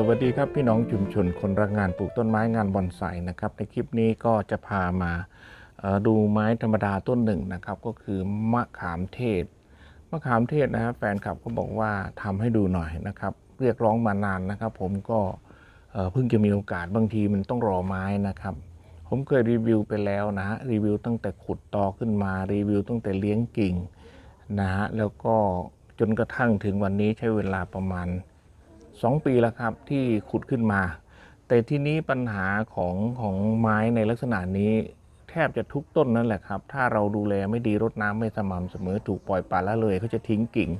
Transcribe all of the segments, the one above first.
สวัสดีครับพี่น้องชุมชนคนรักงานปลูกต้นไม้งานบอนไซนะครับ ในคลิปนี้ก็จะพามาดูไม้ธรรมดาต้นหนึ่งนะครับ ก็คือมะขามเทศมะขามเทศนะฮะแฟนคลับก็บอกว่าทำให้ดูหน่อยนะครับ เรียกร้องมานานนะครับ ผมก็เอ่อเพิ่งจะมีโอกาสบางทีมันต้องรอไม้นะครับ ผมเคยรีวิวไปแล้วนะฮะรีวิวตั้งแต่ขุดตอขึ้นมารีวิวตั้งแต่เลี้ยงกิ่งนะฮะแล้วก็จนกระทั่งถึงวันนี้ใช้เวลาประมาณ 2 ปีแล้วครับที่ขุดขึ้นมา แต่ที่นี้ปัญหาของของไม้ในลักษณะนี้ แทบจะทุกต้นนั่นแหละครับ ถ้าเราดูแลไม่ดีรดน้ำไม่สม่ำเสมอถูกปล่อยปละละเลยเขาจะทิ้งกิ่ง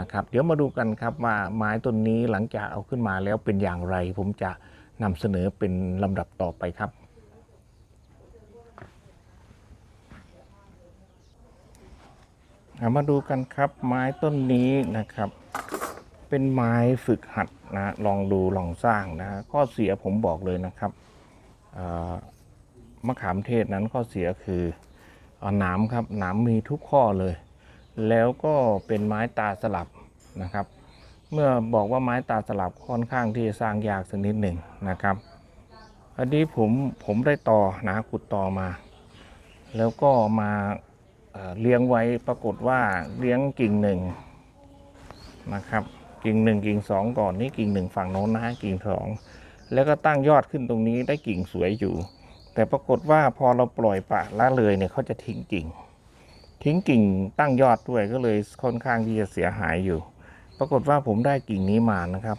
นะครับ เดี๋ยวมาดูกันครับว่าไม้ต้นนี้หลังจากเอาขึ้นมาแล้วเป็นอย่างไร ผมจะนำเสนอเป็นลำดับต่อไปครับมาดูกันครับไม้ต้นนี้นะครับ เป็นไม้ฝึกหัดนะลองดูลองสร้างนะข้อเสียผมบอกเลยนะครับมะขามเทศนั้นข้อเสียคือเอ่อหนามครับหนามมีทุกข้อเลย แล้วก็เป็นไม้ตาสลับนะครับ เมื่อบอกว่าไม้ตาสลับค่อนข้างที่จะสร้างยากสักนิดหนึ่งนะครับอันนี้ผมผมได้ต่อนะขุดต่อมา แล้วก็มาเเลี้ยงไว้ปรากฏว่าเลี้ยงกิ่งหนึ่งนะครับ กิ่งหนึ่งกิ่งสองก่อนนี่กิ่งหนึ่งฝั่งโน้นนะฮะกิ่งสองแล้วก็ตั้งยอดขึ้นตรงนี้ได้กิ่งสวยอยู่ แต่ปรากฏว่าพอเราปล่อยปะละเลยเนี่ยเขาจะทิ้งกิ่ง ทิ้งกิ่งตั้งยอดด้วยก็เลยค่อนข้างที่จะเสียหายอยู่ ปรากฏว่าผมได้กิ่งนี้มานะครับ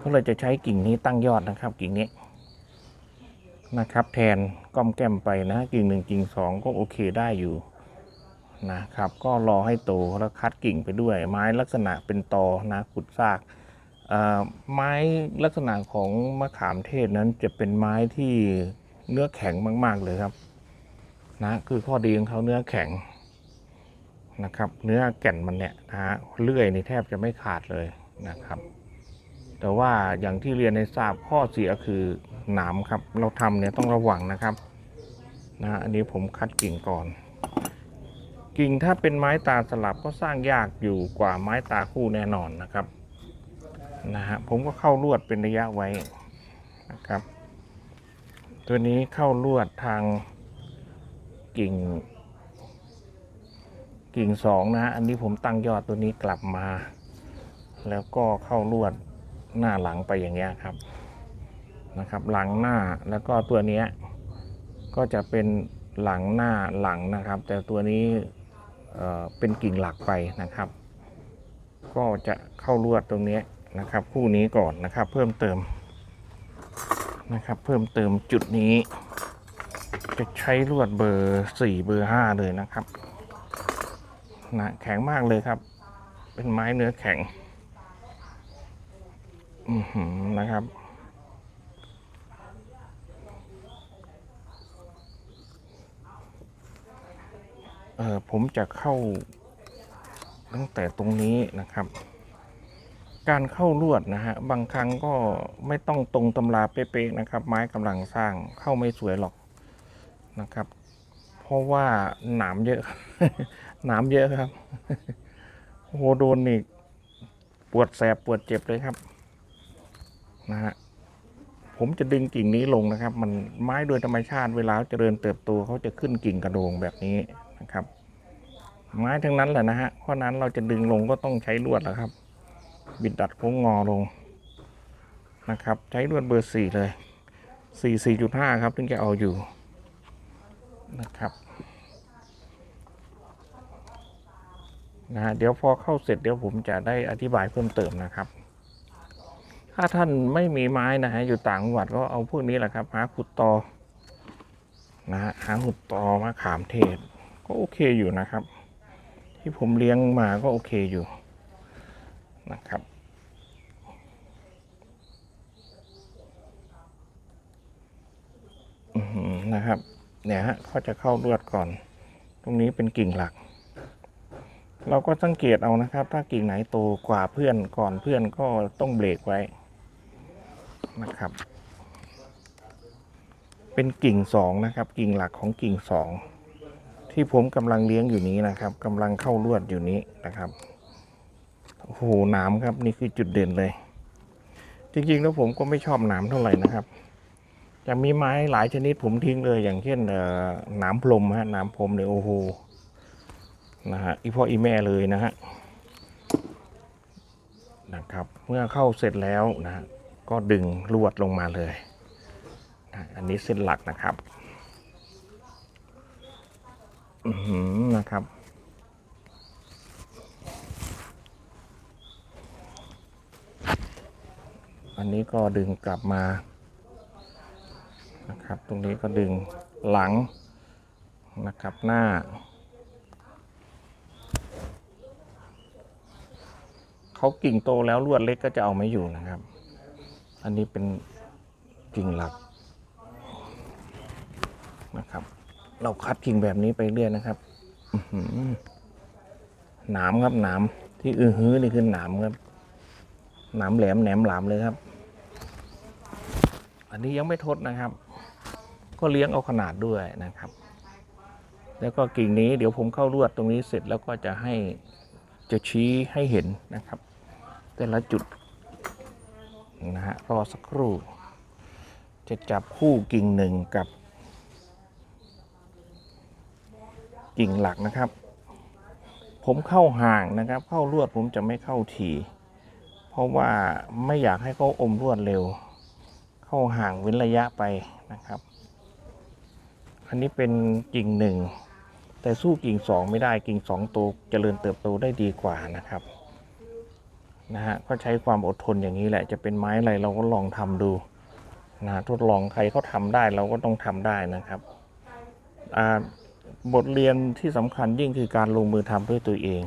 ก็เลยจะใช้กิ่งนี้ตั้งยอดนะครับ กิ่งนี้นะครับ แทนก้อมแก้มไปนะกิ่งหนึ่งกิ่งสองก็โอเคได้อยู่ นะครับ ก็รอให้โตแล้วคัดกิ่งไปด้วย ไม้ลักษณะเป็นตอนะขุดซากไม้ลักษณะของมะขามเทศนั้นจะเป็นไม้ที่เนื้อแข็งมาก ๆ เลยครับ นะคือข้อดีของเขาเนื้อแข็งนะครับ เนื้อแก่นมันเนี่ยนะฮะเลื่อยนี่แทบจะไม่ขาดเลยนะครับ แต่ว่าอย่างที่เรียนในทราบข้อเสียคือหนามครับ เราทำเนี่ยต้องระวังนะครับนะอันนี้ผมคัดกิ่งก่อน กิ่งถ้าเป็นไม้ตาสลับก็สร้างยากอยู่กว่าไม้ตาคู่แน่นอนนะครับนะฮะผมก็เข้าลวดเป็นระยะไว้นะครับ ตัวนี้เข้าลวดทางกิ่ง กิ่งสองนะฮะอันนี้ผมตั้งยอดตัวนี้กลับมา แล้วก็เข้าลวดหน้าหลังไปอย่างเงี้ยครับนะครับ หลังหน้าแล้วก็ตัวเนี้ยก็จะเป็นหลังหน้าหลังนะครับ แต่ตัวนี้ เป็นกิ่งหลักไปนะครับ ก็จะเข้าลวดตรงนี้นะครับ คู่นี้ก่อนนะครับ เพิ่มเติมนะครับ เพิ่มเติมจุดนี้ จะใช้ลวดเบอร์สี่เบอร์ห้าเลยนะครับนะแข็งมากเลยครับ เป็นไม้เนื้อแข็งนะครับ เออ ผมจะเข้าตั้งแต่ตรงนี้นะครับ การเข้าลวดนะฮะบางครั้งก็ไม่ต้องตรงตำราเป๊ะๆนะครับ ไม้กำลังสร้างเข้าไม่สวยหรอกนะครับ เพราะว่าหนามเยอะ หนามเยอะครับโอ้โหโดนนี่ปวดแสบปวดเจ็บเลยครับนะฮะผมจะดึงกิ่งนี้ลงนะครับ มันไม้โดยธรรมชาติเวลาเจริญเติบโตเขาจะขึ้นกิ่งกระโดงแบบนี้นะครับ ไม้ทั้งนั้นแหละนะฮะ เพราะนั้นเราจะดึงลงก็ต้องใช้ลวดนะครับ บิดดัดโค้งงอลงนะครับ ใช้ลวดเบอร์สี่เลยสี่สี่จุดห้าครับถึงจะเอาอยู่นะครับนะฮะเดี๋ยวพอเข้าเสร็จเดี๋ยวผมจะได้อธิบายเพิ่มเติมนะครับ ถ้าท่านไม่มีไม้นะฮะอยู่ต่างจังหวัดก็เอาพวกนี้แหละครับ หาขุดตอนะฮะหาขุดตอมาขามเทศก็โอเคอยู่นะครับ ที่ผมเลี้ยงมาก็โอเคอยู่นะครับ นะครับ เนี่ยฮะก็จะเข้าลวดก่อน ตรงนี้เป็นกิ่งหลัก เราก็สังเกตเอานะครับ ถ้ากิ่งไหนโตกว่าเพื่อนก่อนเพื่อนก็ต้องเบรกไว้นะครับ เป็นกิ่งสองนะครับ กิ่งหลักของกิ่งสอง ที่ผมกำลังเลี้ยงอยู่นี้นะครับกำลังเข้าลวดอยู่นี้นะครับโอ้โหหน้ำครับนี่คือจุดเด่นเลย จริงๆแล้วผมก็ไม่ชอบหนามเท่าไหร่นะครับจะมีไม้หลายชนิดผมทิ้งเลย อย่างเช่นหนามพรมฮะหนามพรมเนี่ยโอ้โหนะฮะอีพ่ออีแม่เลยนะฮะนะครับเมื่อเข้าเสร็จแล้วนะก็ดึงลวดลงมาเลยนะอันนี้เส้นหลักนะครับ นะครับ อันนี้ก็ดึงกลับมานะครับ ตรงนี้ก็ดึงหลังนะครับหน้าเขากิ่งโตแล้วลวดเล็กก็จะเอาไม่อยู่นะครับ อันนี้เป็นกิ่งหลักนะครับ เราคัดกิ่งแบบนี้ไปเรื่อยนะครับหนามครับหนามที่อือฮื้อนี่คือหนามครับหนามแหลมแหนมหลามเลยครับ อันนี้ยังไม่ทดนะครับ ก็เลี้ยงเอาขนาดด้วยนะครับ แล้วก็กิ่งนี้เดี๋ยวผมเข้าลวดตรงนี้เสร็จแล้วก็จะให้จะชี้ให้เห็นนะครับ แต่ละจุดนะฮะรอสักครู่ จะจับคู่กิ่งหนึ่งกับ กิ่งหลักนะครับ ผมเข้าห่างนะครับ เข้าลวดผมจะไม่เข้าทีเพราะว่าไม่อยากให้เขาอมลวดเร็ว เข้าห่างเว้นระยะไปนะครับ อันนี้เป็นกิ่งหนึ่งแต่สู้กิ่งสองไม่ได้กิ่งสองโตเจริญเติบโตได้ดีกว่านะครับนะฮะก็ใช้ความอดทนอย่างนี้แหละจะเป็นไม้อะไรเราก็ลองทำดูนะทดลองใครเขาทำได้เราก็ต้องทำได้นะครับอ่า บทเรียนที่สำคัญยิ่งคือการลงมือทำด้วยตัวเอง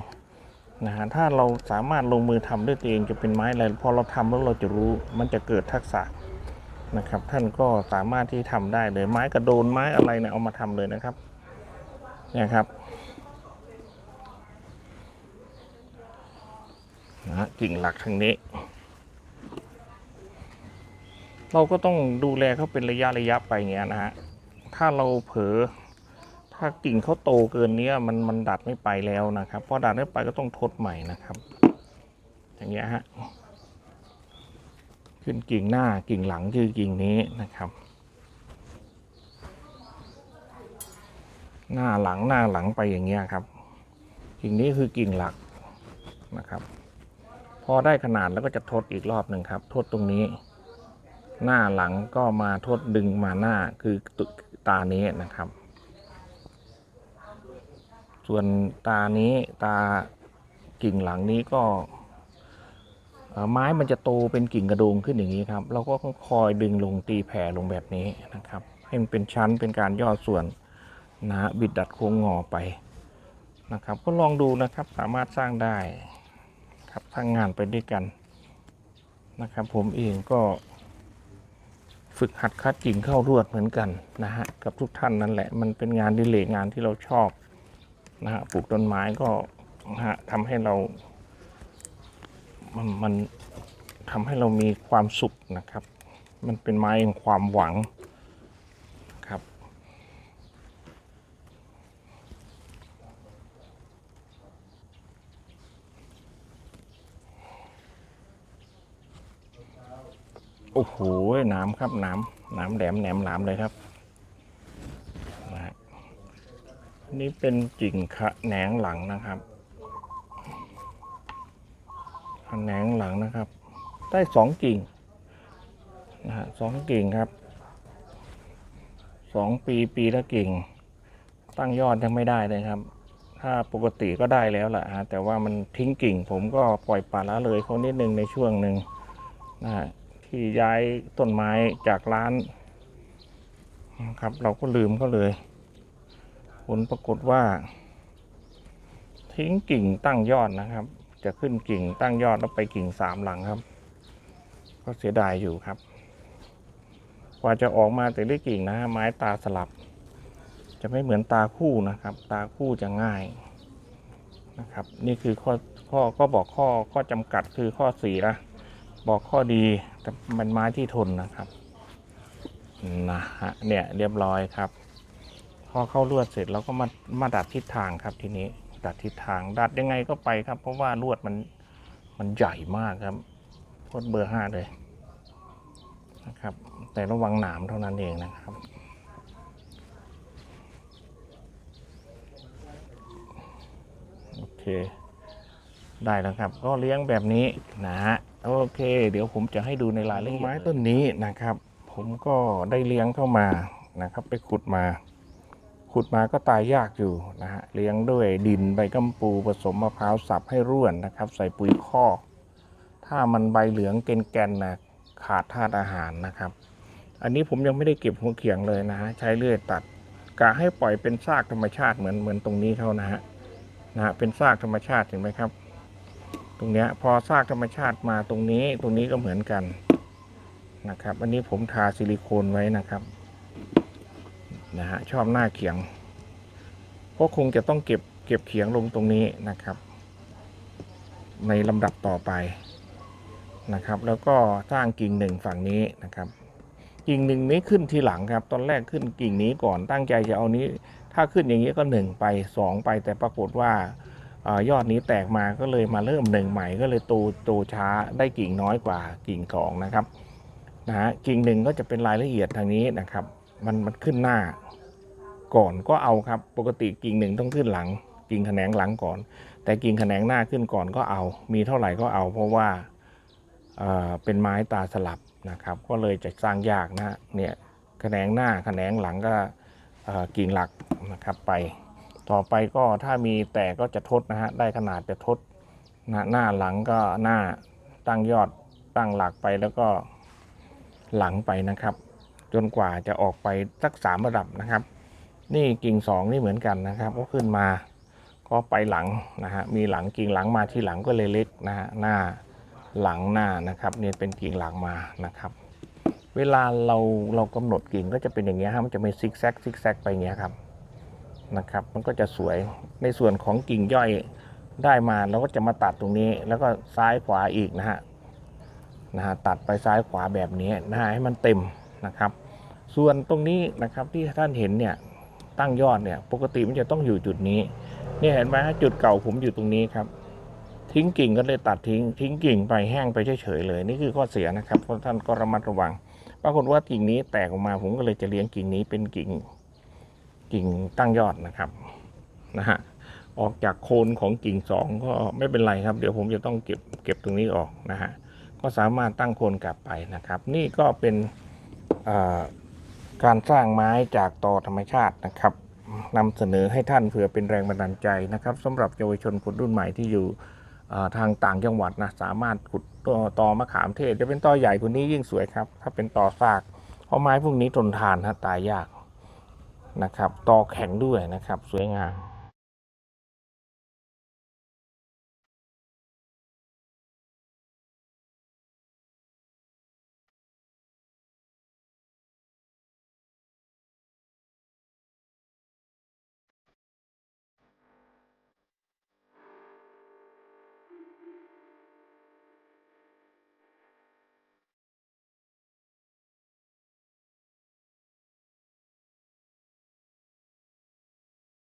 นะฮะถ้าเราสามารถลงมือทำด้วยตัวเองจะเป็นไม้อะไรพอเราทำแล้วเราจะรู้มันจะเกิดทักษะนะครับ ท่านก็สามารถที่ทำได้เลยไม้กระโดนไม้อะไรเนี่ยเอามาทำเลยนะครับเนี่ยครับนะกิ่งหลักทางนี้ เราก็ต้องดูแลเขาเป็นระยะระยะไปเงี้ยนะฮะถ้าเราเผลอ ถ้ากิ่งเขาโตเกินเนี้ยมันมันดัดไม่ไปแล้วนะครับพอดัดไม่ไปก็ต้องทดใหม่นะครับ อย่างเงี้ยฮะขึ้นกิ่งหน้ากิ่งหลังคือกิ่งนี้นะครับ หน้าหลังหน้าหลังไปอย่างเงี้ยครับ กิ่งนี้คือกิ่งหลักนะครับ พอได้ขนาดแล้วก็จะทดอีกรอบหนึ่งครับ ทดตรงนี้ หน้าหลังก็มาทดดึงมาหน้าคือตานี้นะครับ ส่วนตานี้ตากิ่งหลังนี้ก็ไม้มันจะโตเป็นกิ่งกระโดงขึ้นอย่างนี้ครับ เราก็ต้องคอยดึงลงตีแผ่ลงแบบนี้นะครับ ให้มันเป็นชั้นเป็นการย่อส่วนนะฮะบิดดัดโค้งงอไปนะครับ ก็ลองดูนะครับสามารถสร้างได้ครับสร้างงานไปด้วยกันนะครับ ผมเองก็ฝึกหัดคัดกิ่งเข้ารวดเหมือนกันนะฮะกับทุกท่านนั่นแหละ มันเป็นงานดิเลกงานที่เราชอบ นะฮะปลูกต้นไม้ก็นะฮะทำให้เรา มันมันทำให้เรามีความสุขนะครับ มันเป็นไม้แห่งความหวังครับ โอ้โหน้ำครับน้ำน้ำแหลมแหนมหลามเลยครับนะฮะอั นี่เป็นกิ่งขะแหนงหลังนะครับแขนงหลังนะครับ ได้สองกิ่งนะฮะสองกิ่งครับสองปีปีละกิ่ง ตั้งยอดยังไม่ได้เลยครับ ถ้าปกติก็ได้แล้วแหละฮะแต่ว่ามันทิ้งกิ่ง ผมก็ปล่อยปละละเลยเขานิดนึงในช่วงหนึ่งนะฮะที่ย้ายต้นไม้จากร้านนะครับ เราก็ลืมก็เลย ผลปรากฏว่า ทิ้งกิ่งตั้งยอดนะครับ จะขึ้นกิ่งตั้งยอดแล้วไปกิ่งสามหลังครับ ก็เสียดายอยู่ครับ กว่าจะออกมาแต่ได้กิ่งนะฮะไม้ตาสลับ จะไม่เหมือนตาคู่นะครับ ตาคู่จะง่ายนะครับ นี่คือข้อข้อก็บอกข้อข้อจำกัดคือข้อสี่ละบอกข้อดีแต่มันไม้ที่ทนนะครับนะฮะเนี่ยเรียบร้อยครับ อเข้าลวดเสร็จเราก็มามาดัดทิศทางครับทีนี้ดัดทิศทางดัดยังไงก็ไปครับ เพราะว่าลวดมันมันใหญ่มากครับพดเบอร์ห้าเลยนะครับ แต่ระวังหนามเท่านั้นเองนะครับโอเค ได้แล้วครับ ก็เลี้ยงแบบนี้นะฮะโอเค เดี๋ยวผมจะให้ดูในรายละเอียดไม้ต้นนี้นะครับ ผมก็ได้เลี้ยงเข้ามานะครับ ไปขุดมา ขุดมาก็ตายยากอยู่นะฮะเลี้ยงด้วยดินใบกัมปูผสมมะพร้าวสับให้ร่วนนะครับ ใส่ปุ๋ยคอกถ้ามันใบเหลืองเกนแกนนะขาดธาตุอาหารนะครับ อันนี้ผมยังไม่ได้เก็บหัวเขียงเลยนะฮะใช้เลื่อยตัดกะให้ปล่อยเป็นซากธรรมชาติเหมือนเหมือนตรงนี้เขานะฮะนะฮะเป็นซากธรรมชาติเห็นไหมครับ ตรงเนี้ยพอซากธรรมชาติมาตรงนี้ตรงนี้ก็เหมือนกันนะครับ อันนี้ผมทาซิลิโคนไว้นะครับ นะฮะชอบหน้าเขียงก็คงจะต้องเก็บเก็บเขียงลงตรงนี้นะครับ ในลำดับต่อไปนะครับ แล้วก็สร้างกิ่งหนึ่งฝั่งนี้นะครับกิ่งหนึ่งนี้ขึ้นทีหลังครับ ตอนแรกขึ้นกิ่งนี้ก่อนตั้งใจจะเอานี้ ถ้าขึ้นอย่างนี้ก็หนึ่งไปสองไป แต่ปรากฏว่าอยอดนี้แตกมาก็เลยมาเริ่มหนึ่งใหม่ก็เลยตโตช้าได้กิ่งน้อยกว่ากิ่งสองนะครับนะฮะกิ่งหนึ่งก็จะเป็นรายละเอียดทางนี้นะครับ มันมันขึ้นหน้า ก่อนก็เอาครับ ปกติกิ่งหนึ่งต้องขึ้นหลัง กิ่งแขนงหลังก่อน แต่กิ่งแขนงหน้าขึ้นก่อนก็เอา มีเท่าไหร่ก็เอา เพราะว่าเเป็นไม้ตาสลับนะครับ ก็เลยจะสร้างยากนะฮะเนี่ยแขนงหน้าแขนงหลังก็กิ่งหลักนะครับไป ต่อไปก็ถ้ามีแต่ก็จะทดนะฮะได้ขนาดจะทดนะหน้าหลังก็หน้าตั้งยอดตั้งหลักไปแล้วก็หลังไปนะครับ จนกว่าจะออกไปสักสามระดับนะครับ นี่กิ่งสองนี่เหมือนกันนะครับ ก็ขึ้นมาก็ไปหลังนะฮะมีหลังกิ่งหลังมาที่หลังก็เลยเล็กนะฮะหน้าหลังหน้านะครับเนี่ยเป็นกิ่งหลังมานะครับ เวลาเราเรากำหนดกิ่งก็จะเป็นอย่างเงี้ยฮะมันจะมีซิกแซกซิกแซกไปเงี้ยครับนะครับ มันก็จะสวยในส่วนของกิ่งย่อยได้มาเราก็จะมาตัดตรงนี้ แล้วก็ซ้ายขวาอีกนะฮะนะฮะตัดไปซ้ายขวาแบบนี้นะฮะให้มันเต็มนะครับ ส่วนตรงนี้นะครับที่ท่านเห็นเนี่ย ตั้งยอดเนี่ยปกติมันจะต้องอยู่จุดนี้นี่เห็นไหมจุดเก่าผมอยู่ตรงนี้ครับ ทิ้งกิ่งก็เลยตัดทิ้ง ทิ้งกิ่งไปแห้งไปเฉยๆเลย นี่คือข้อเสียนะครับเพราะท่านก็ระมัดระวังปรากฏว่ากิ่งนี้แตกออกมาผมก็เลยจะเลี้ยงกิ่งนี้เป็นกิ่งกิ่งตั้งยอดนะครับนะฮะออกจากโคนของกิ่งสองก็ไม่เป็นไรครับ เดี๋ยวผมจะต้องเก็บเก็บตรงนี้ออกนะฮะก็สามารถตั้งโคนกลับไปนะครับ นี่ก็เป็นอ่า การสร้างไม้จากตอธรรมชาตินะครับนำเสนอให้ท่านเผื่อเป็นแรงบันดาลใจนะครับสำหรับเยาวชนคนรุ่นใหม่ที่อยู่ทางต่างจังหวัดนะสามารถขุดตอตอมะขามเทศ จะเป็นตอใหญ่กว่านี้ยิ่งสวยครับ ถ้าเป็นตอซากเพราะไม้พวกนี้ทนทานฮะตายยากนะครับตอแข็งด้วยนะครับ สวยงาม